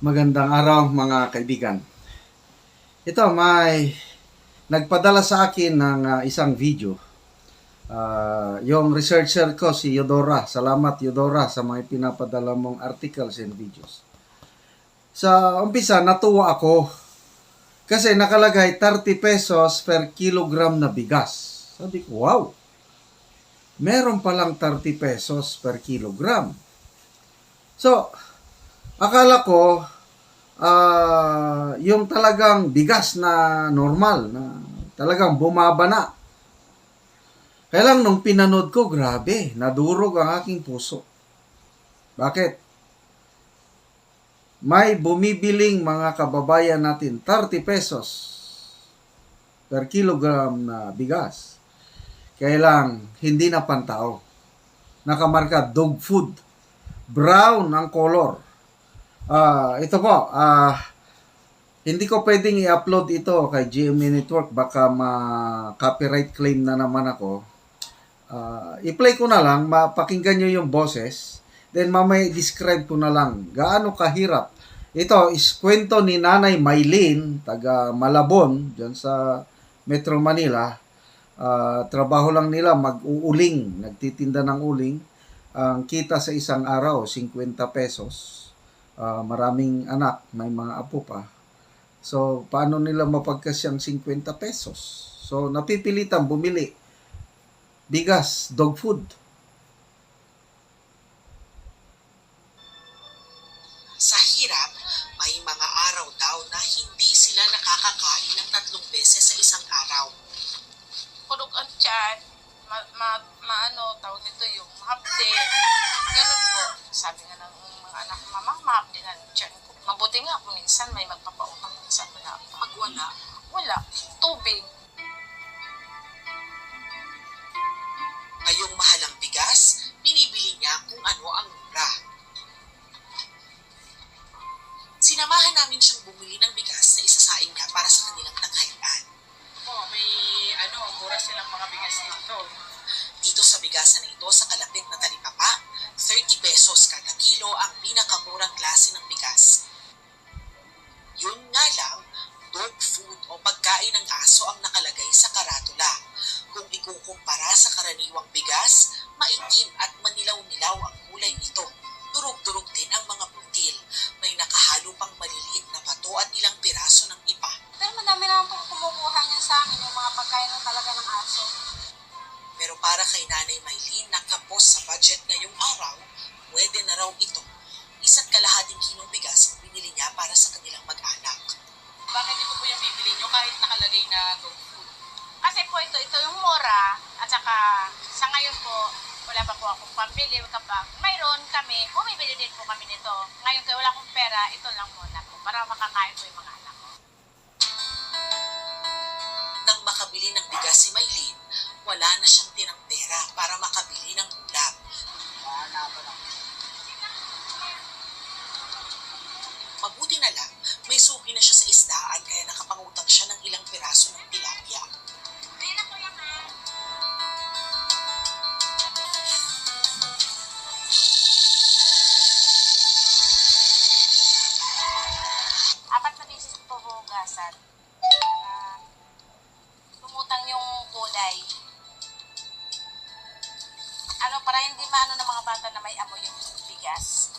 Magandang araw mga kaibigan. Ito may nagpadala sa akin ng ah, isang video. Ah, yung researcher ko si Yodora. Salamat Yodora sa mga pinapadala mong articles and videos. Sa umpisa natuwa ako kasi nakalagay 30 pesos per kilogram na bigas. Sabi ko, wow! Meron palang 30 pesos per kilogram. So, akala ko ah yung talagang bigas na normal na talagang bumaba na. Kaya lang nung pinanood ko, grabe, nadurog ang aking puso. Bakit? May bumibiling mga kababayan natin 30 pesos per kilogram na bigas. Kaya hindi na pantao. Nakamarka dog food. Brown ang color. Ah, ito po, ah hindi ko pwedeng i-upload ito kay GMA Network baka ma-copyright claim na naman ako. Ah, i-play ko na lang, mapakinggan nyo yung boses, then mamaya describe ko na lang gaano kahirap. Ito is kwento ni Nanay Maylin, taga Malabon, dyan sa Metro Manila. Ah, trabaho lang nila mag-uuling, nagtitinda ng uling. Ang kita sa isang araw, 50 pesos ah, maraming anak, may mga apo pa. So, paano nila mapagkasyang 50 pesos? So, napipilitan bumili. Bigas, dog food. Sa hirap, may mga araw daw na hindi sila nakakakain ng tatlong beses sa isang araw. Purog ang tiyan, ma, ma, maano, tawag nito yung hapde. Ganun po. Sabi mga anak, mama, mahapde na ng tiyan ko. Mabuti nga kung minsan may magpapautang, minsan wala pa. Pag wala, Wala. Tubig. ngayong mahalang pagkain ng aso ang nakalagay sa karatula. Kung ikukumpara sa karaniwang bigas, maitim at manilaw-nilaw ang kulay nito. Durog-durog din ang mga butil. May nakahalo pang maliliit na bato at ilang piraso ng ipa. Pero madami naman pong kumukuha niya sa amin yung mga pagkain ng talaga ng aso. Pero para kay Nanay Maylin na kapos sa budget ngayong araw, pwede na raw ito. Isa't kalahating kilong bigas ang binili niya para sa kanilang mag-anak. Bakit ito po yung bibili nyo kahit nakalagay na dog food? Kasi po ito, ito yung mura at saka sa ngayon po, wala pa po akong pambili kapag mayroon kami, bumibili din po kami nito. Ngayon kaya wala akong pera, ito lang muna po para makakain po yung mga anak ko. Nang makabili ng bigas si Maylin, wala na siyang tirang pera para makabili ng ulam. Mabuti na lang, may suki na siya sa isdaan kaya nakapangutang siya ng ilang piraso ng tilapia. Apat na beses po hugasan. Uh, tumutang yung kulay. Ano, para hindi maano ng mga bata na may amoy yung bigas.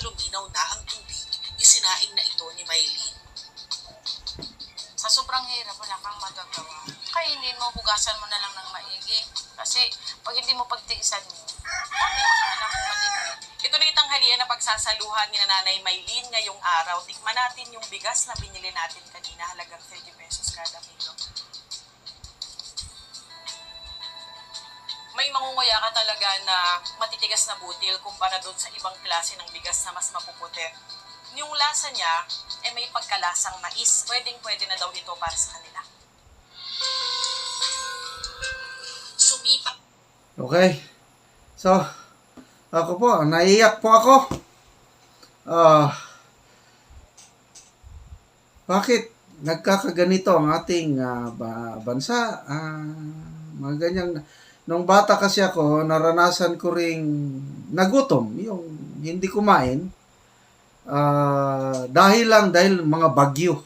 Luminaw na ang tubig, isinaing na ito ni Maylin. Sa sobrang hirap, wala kang magagawa. Kainin mo, hugasan mo na lang ng maigi. Kasi pag hindi mo pagtiisan mo? Ito na yung tanghalian na pagsasaluhan ni Nanay Maylin ngayong araw. Tikman natin yung bigas na binili natin kanina, halagang 30 pesos kada kilo. May mangunguya ka talaga na matitigas na butil kumpara doon sa ibang klase ng bigas na mas mapuputi. Yung lasa niya, eh may pagkalasang mais. Pwedeng pwede na daw ito para sa kanila. Sumipa Okay. So, ako po, naiyak po ako. Ah, bakit nagkakaganito ang ating ba- bansa? Ah, mga ganyang nung bata kasi ako, naranasan ko ring nagutom, yung hindi kumain. Ah, dahil lang, dahil mga bagyo.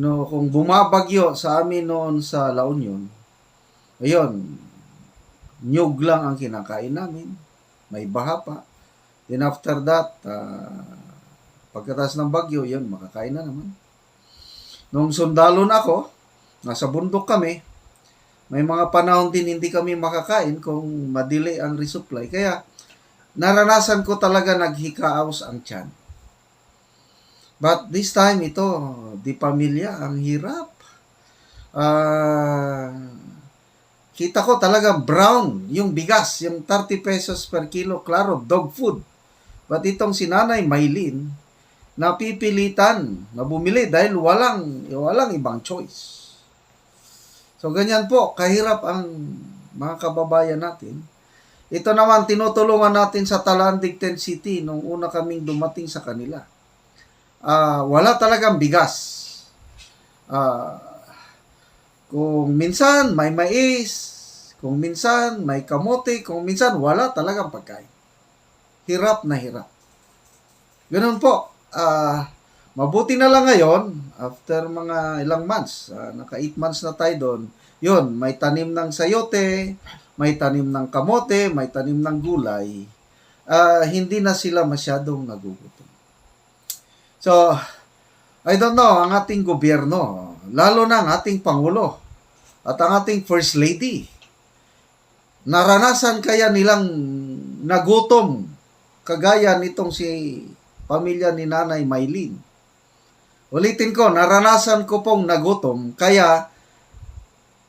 No, kung bumabagyo sa amin noon sa La Union, ayun, nyug lang ang kinakain namin. May baha pa. Then after that, ah, pagkatas ng bagyo, yun, makakain na naman. Nung sundalo na ako, nasa bundok kami, may mga panahon din hindi kami makakain kung madili ang resupply. Kaya, naranasan ko talaga naghikaos ang tiyan. But this time, ito, di pamilya, ang hirap. Ah, kita ko talaga brown yung bigas, yung 30 pesos per kilo, klaro, dog food. But itong si Nanay Maylin, napipilitan na bumili dahil walang, walang ibang choice. So, ganyan po, kahirap ang mga kababayan natin. Ito naman, tinutulungan natin sa Talandig 10 City nung una kaming dumating sa kanila. Ah, wala talagang bigas. Ah, kung minsan may mais, kung minsan may kamote, kung minsan wala talagang pagkain. Hirap na hirap. Ganun po. Ah, mabuti na lang ngayon, after mga ilang months, ah, naka 8 months na tayo doon, yun, may tanim ng sayote, may tanim ng kamote, may tanim ng gulay, ah, hindi na sila masyadong nagugutom. So, I don't know, ang ating gobyerno, lalo na ang ating Pangulo at ang ating First Lady, naranasan kaya nilang nagutom kagaya nitong si pamilya ni Nanay Maylin. Ulitin ko, naranasan ko pong nagutom, kaya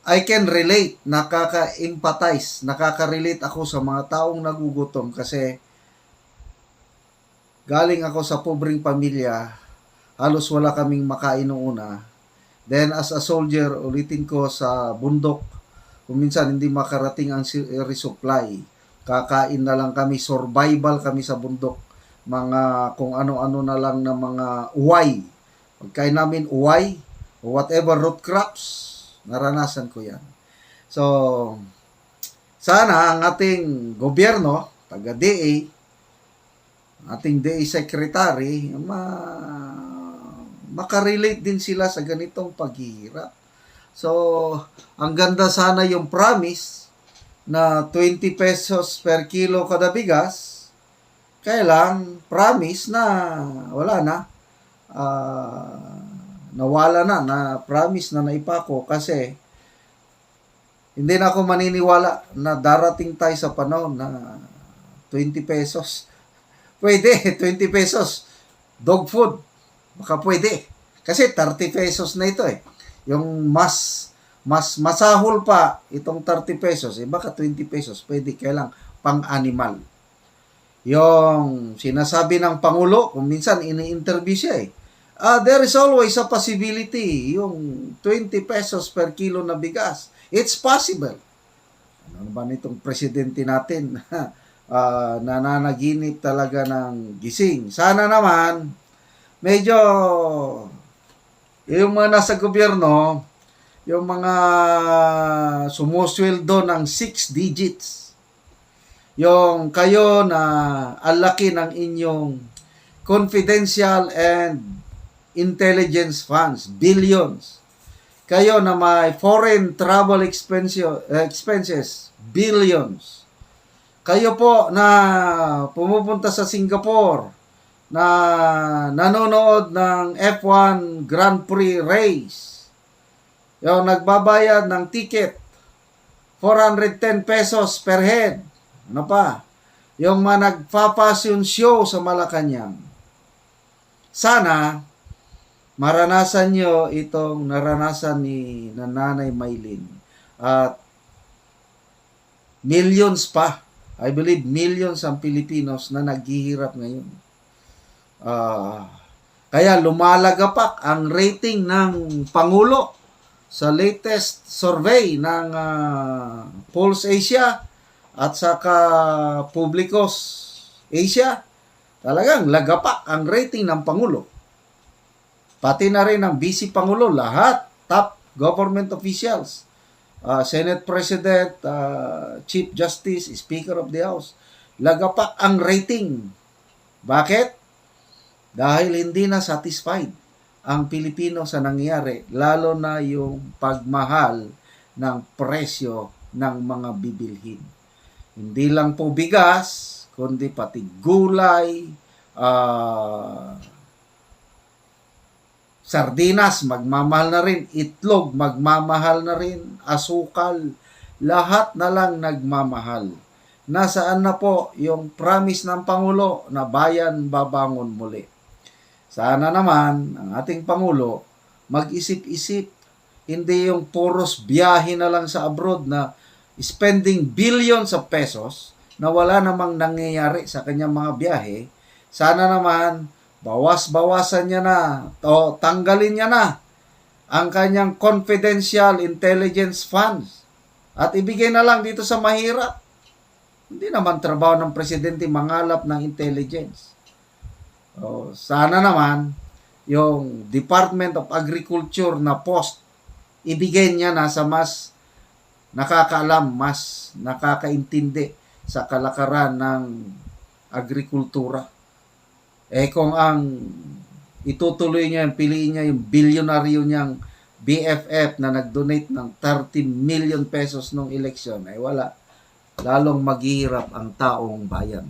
I can relate, nakaka-empathize, nakaka-relate ako sa mga taong nagugutom kasi galing ako sa pobreng pamilya, halos wala kaming makain noong una. Then as a soldier, ulitin ko sa bundok, kung minsan hindi makarating ang si- resupply, kakain na lang kami, survival kami sa bundok, mga kung ano-ano na lang na mga uway. Pagkain namin uway, o whatever root crops, naranasan ko yan. So, sana ang ating gobyerno, taga-DA, ating DA secretary, ma makarelate din sila sa ganitong paghihirap. So, ang ganda sana yung promise na 20 pesos per kilo kada bigas. Kaya promise na wala na. Ah, nawala na, na promise na naipako kasi hindi na ako maniniwala na darating tayo sa panahon na 20 pesos. Pwede, 20 pesos. Dog food. Baka pwede. Kasi 30 pesos na ito eh. Yung mas mas masahol pa itong 30 pesos, eh baka 20 pesos pwede kailang pang-animal. Yung sinasabi ng Pangulo, kung minsan ini-interview siya eh, ah there is always a possibility, yung 20 pesos per kilo na bigas. It's possible. Ano ba nitong presidente natin? Ah, nananaginip talaga ng gising. Sana naman, medyo yung mga nasa gobyerno, yung mga sumusweldo ng 6 digits. Yung kayo na alaki ng inyong confidential and intelligence funds, billions. Kayo na may foreign travel expense, expenses, billions. Kayo po na pumupunta sa Singapore, na nanonood ng F1 Grand Prix race. Yung nagbabayad ng ticket, 410 pesos per head. Ano pa? Yung mga nagpapasyon show sa Malacanang. Sana, maranasan nyo itong naranasan ni Nanay Maylin. At millions pa. I believe millions ang Pilipinos na naghihirap ngayon. Ah, kaya lumalagapak ang rating ng Pangulo sa latest survey ng ah, Pulse Asia at saka Publicos Asia. Talagang lagapak ang rating ng Pangulo. Pati na rin ang Vice Pangulo, lahat top government officials uh, Senate President, uh, Chief Justice, Speaker of the House. Lagapak ang rating. Bakit? Dahil hindi na satisfied ang Pilipino sa nangyari, lalo na yung pagmahal ng presyo ng mga bibilhin. Hindi lang po bigas, kundi pati gulay, ah, sardinas, magmamahal na rin, itlog, magmamahal na rin, asukal, lahat na lang nagmamahal. Nasaan na po yung promise ng Pangulo na bayan babangon muli? Sana naman ang ating Pangulo mag-isip-isip, hindi yung puros biyahe na lang sa abroad na spending billions of pesos na wala namang nangyayari sa kanyang mga biyahe. Sana naman bawas-bawasan niya na o tanggalin niya na ang kanyang confidential intelligence funds at ibigay na lang dito sa mahirap. Hindi naman trabaho ng presidente mangalap ng intelligence. O, sana naman yung Department of Agriculture na post ibigay niya na sa mas nakakaalam, mas nakakaintindi sa kalakaran ng agrikultura. Eh kung ang itutuloy niya, piliin niya yung bilyonaryo niyang BFF na nag-donate ng 30 million pesos nung eleksyon, ay wala. Lalong maghihirap ang taong bayan.